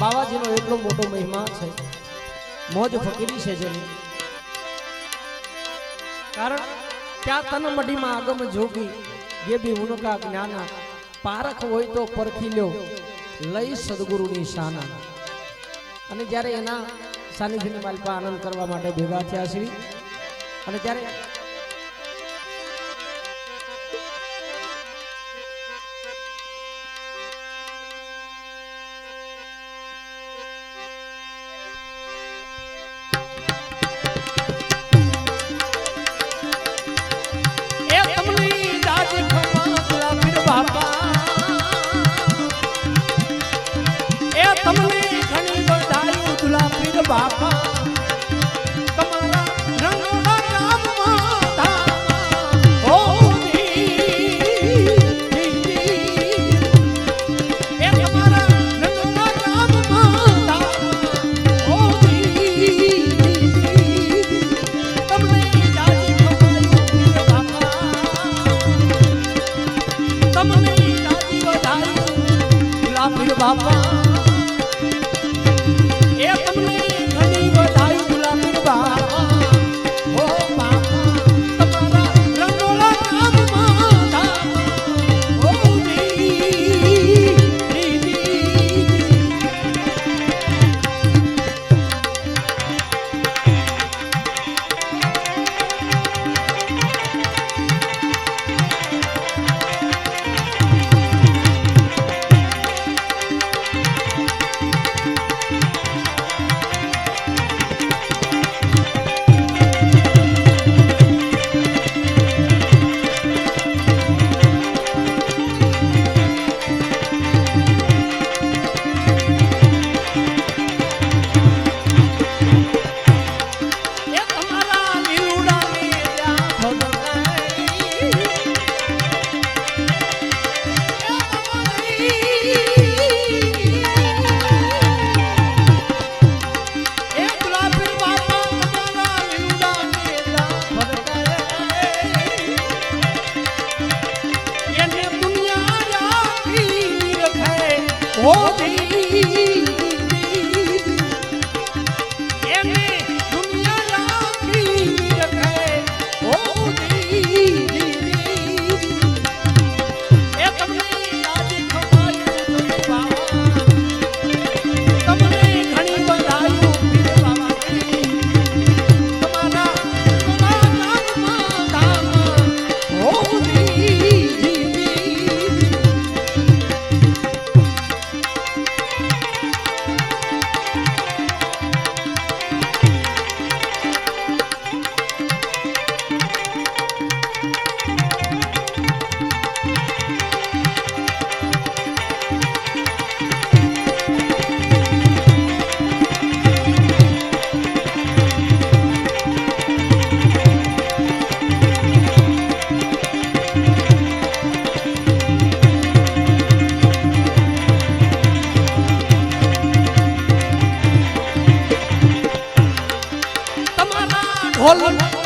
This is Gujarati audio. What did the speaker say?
બાવાજીનો એટલો મોટો મહિમા છે. મોજ ફકીરી છે જેની. કારણ ત્યાં તન મઢીમાં આગમ જોગી, જે બી ઉનકા જ્ઞાના, પારખ હોય તો પરખી લ્યો, લઈ સદગુરુની શાના. અને જ્યારે એના સાનિધ્યની માલિકા આનંદ કરવા માટે ભેગા થયા છે અને ત્યારે તમને બાપા ঢোল